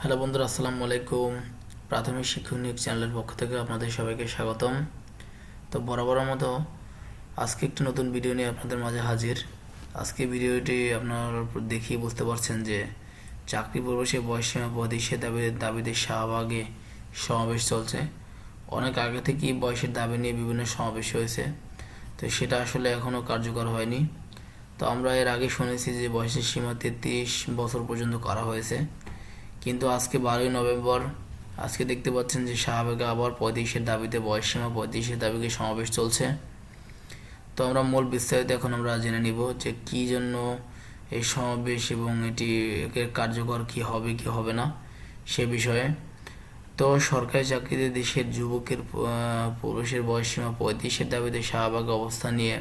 Hello বন্ধুরা, আসসালামু আলাইকুম। প্রাথমিক শিক্ষক নিয়োগ চ্যানেলের পক্ষ থেকে আপনাদের সবাইকে স্বাগতম। তো বরাবরের মতো আজকে একটি নতুন ভিডিও নিয়ে আপনাদের মাঝে হাজির। আজকে ভিডিওটি আপনার দেখিয়ে বুঝতে পারছেন যে, চাকরি প্রবেশে বয়সীমা বদিশে দাবি, দাবিতে শাহবাগে সমাবেশ চলছে। অনেক আগে থেকেই বয়সের দাবি নিয়ে বিভিন্ন সমাবেশ হয়েছে। তো সেটা আসলে এখনও কার্যকর হয়নি। তো আমরা এর আগে শুনেছি যে বয়সের সীমা তেত্রিশ বছর পর্যন্ত করা হয়েছে। কিন্তু আজকে বারোই নভেম্বর, আজকে দেখতে পাচ্ছেন যে শাহবাগে আবার পঁয়ত্রিশের দাবিতে বয়সসীমা পঁয়ত্রিশের দাবিকে সমাবেশ চলছে। তো আমরা মূল বিস্তারিত এখন আমরা জেনে নিব যে কী জন্য এই সমাবেশ এবং এটি কার্যকর কি হবে কি হবে না সে বিষয়ে। তো সরকারি চাকরিতে দেশের যুবকের পুরুষের বয়সসীমা পঁয়ত্রিশের দাবিতে শাহবাগে অবস্থান নিয়ে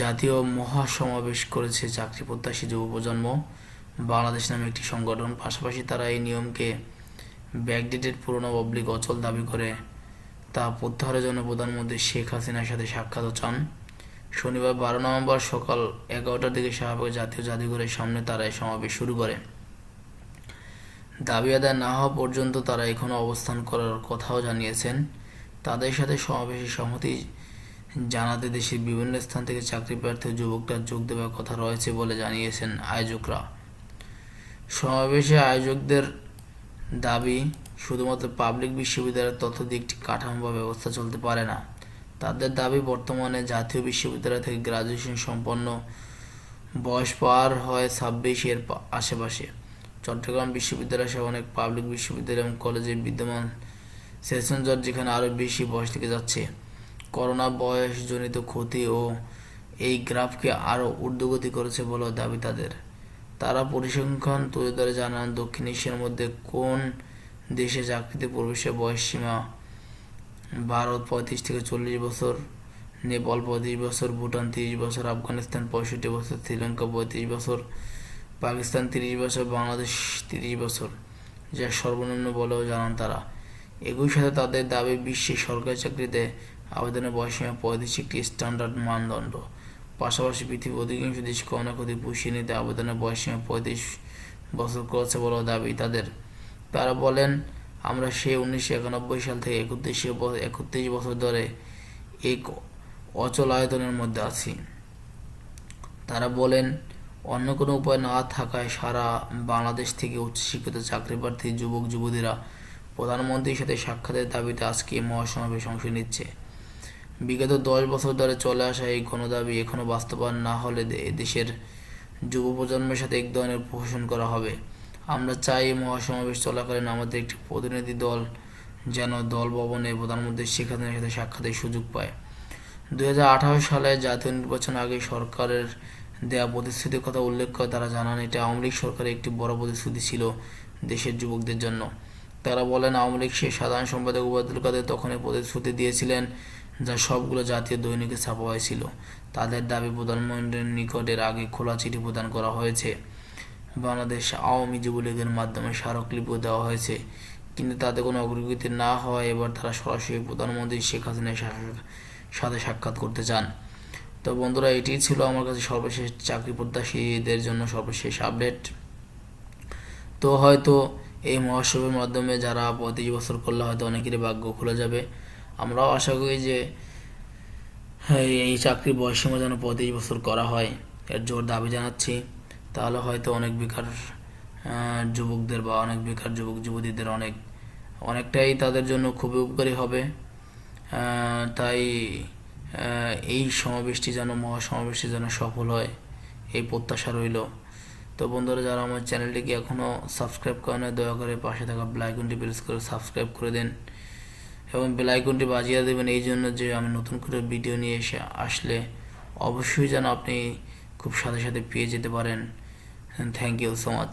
জাতীয় মহাসমাবেশ করেছে চাকরি প্রত্যাশী যুব প্রজন্ম। বাংলাদেশ নামে একটি সংগঠন। পাশাপাশি তারা এই নিয়মকে ব্যাকডেটেড পুরনো অবলিক অচল দাবি করে। তা প্রত্যাহারের জন্য প্রধানমন্ত্রী শেখ হাসিনার সাথে সাক্ষাৎ চান। শনিবার বারো নভেম্বর সকাল এগারোটার দিকে শাহবাগ জাতীয় জাদুঘরের সামনে তারা এই সমাবেশ শুরু করে। দাবি আদায় না হওয়া পর্যন্ত তারা এখনও অবস্থান করার কথাও জানিয়েছেন। তাদের সাথে সমাবেশে সংহতি জানাতে দেশের বিভিন্ন স্থান থেকে চাকরি প্রার্থী যুবকরা যোগ দেওয়ার কথা রয়েছে বলে জানিয়েছেন আয়োজকরা। সমাবেশে আয়োজকদের দাবি, শুধুমাত্র পাবলিক বিশ্ববিদ্যালয়ের তথ্য দিয়ে একটি কাঠামো বা ব্যবস্থা চলতে পারে না। তাদের দাবি, বর্তমানে জাতীয় বিশ্ববিদ্যালয় থেকে গ্রাজুয়েশন সম্পন্ন বয়স পার হয় ছাব্বিশের পা- আশেপাশে। চট্টগ্রাম বিশ্ববিদ্যালয় সহ অনেক পাবলিক বিশ্ববিদ্যালয় এবং কলেজে বিদ্যমান সেশন জট যেখানে আরও বেশি বয়স থেকে যাচ্ছে। করোনা বয়সজনিত ক্ষতি ও এই গ্রাফকে আরও ঊর্ধ্বগতি করেছে বলেও দাবি তাদের। তারা পরিসংখ্যান তুলে ধরে জানান, দক্ষিণ এশিয়ার মধ্যে কোন দেশে চাকরিতে প্রবেশের বয়স সীমা? ভারত পঁয়ত্রিশ থেকে চল্লিশ বছর, নেপাল পঁয়ত্রিশ বছর, ভুটান তিরিশ বছর, আফগানিস্তান পঁয়ষট্টি বছর, শ্রীলঙ্কা পঁয়ত্রিশ বছর, পাকিস্তান তিরিশ বছর, বাংলাদেশ তিরিশ বছর। যা সর্বনিম্ন বলেও জানান তারা। একই সাথে তাদের দাবি, বিশ্বে সরকারি চাকরিতে আবেদনের বয়সীমা পঁয়ত্রিশ একটি স্ট্যান্ডার্ড মানদণ্ড। পাশাপাশি পৃথিবীর অধিকাংশ দেশকে অনেক অধিক পুষিয়ে নিতে আবেদনের বয়সীমা পঁয়ত্রিশ বছর করেছে বলেও দাবি তাদের। তারা বলেন, আমরা সেই উনিশশো একানব্বই সাল থেকে একত্রিশ একত্রিশ বছর ধরে এই অচল আয়তনের মধ্যে আছি। তারা বলেন, অন্য কোনো উপায় না থাকায় সারা বাংলাদেশ থেকে উচ্চশিক্ষিত চাকরি প্রার্থী যুবক, যুবতীরা প্রধানমন্ত্রীর সাথে সাক্ষাতের দাবিতে আজকে মহাসমাবেশ অংশ নিচ্ছে। বিগত দশ বছর ধরে চলে আসা এই গণদাবি এখনও বাস্তবায়ন না হলে দেশের যুব প্রজন্মের সাথে এক ধরনের প্রশাসন করা হবে। আমরা চাই মহাসমাবেশ চলাকালীন আমাদের একটি প্রতিনিধি দল যেন দল ভবনে প্রধানমন্ত্রী শেখ হাসিনার সাথে সাক্ষাতের সুযোগ পায়। দুই হাজার আঠারো সালে জাতীয় নির্বাচন আগে সরকারের দেয়া প্রতিশ্রুতির কথা উল্লেখ করে তারা জানান, এটা আওয়ামী লীগ সরকারের একটি বড় প্রতিশ্রুতি ছিল দেশের যুবকদের জন্য। তারা বলেন, আওয়ামী লীগ সে সাধারণ সম্পাদক উবায়দুল কাদের তখন এই প্রতিশ্রুতি দিয়েছিলেন যা সবগুলো জাতীয় দৈনিকে ছাপা হয়েছিল তাদের দাবি, প্রধানমন্ত্রীর নিকটের আগে খোলা চিঠি প্রদান করা হয়েছে। বাংলাদেশ আওয়ামী যুবলীগের মাধ্যমে স্মারকলিপিও দেওয়া হয়েছে। কিন্তু তাতে কোনো অগ্রগতি না হওয়ায় এবার তারা সরাসরি প্রধানমন্ত্রী শেখ হাসিনার সাথে সাক্ষাৎ করতে চান। তো বন্ধুরা এটি ছিল আমার কাছে সর্বশেষ চাকরি প্রত্যাশীদের জন্য সর্বশেষ আপডেট। তো হয়তো এই মহোৎসবের মাধ্যমে যারা পঁয়ত্রিশ বছর করলে হয়তো অনেকেরই ভাগ্য খুলে যাবে। আমরাও আশা করি যে হ্যাঁ, এই চাকরির বয়সীমা যেন পঁয়ত্রিশ বছর করা হয় এর জোর দাবি জানাচ্ছি। তাহলে হয়তো অনেক বেকার যুবকদের বা অনেক বেকার যুবক যুবতীদের অনেক অনেকটাই তাদের জন্য খুবই উপকারী হবে। তাই এই সমাবেশটি যেন মহাসমাবেশটি যেন সফল হয় এই প্রত্যাশা রইল। তো বন্ধুরা যারা আমার চ্যানেলটিকে এখনও সাবস্ক্রাইব করে না দয়া করে পাশে থাকা বেলাইকনটি প্রেস করে সাবস্ক্রাইব করে দেন। এবং বেলাইকনটি বাজিয়ে দেবেন। এই জন্য যে আমি নতুন করে ভিডিও নিয়ে এসে আসলে অবশ্যই যেন আপনি খুব সাথে সাথে পেয়ে যেতে পারেন। Thank you so much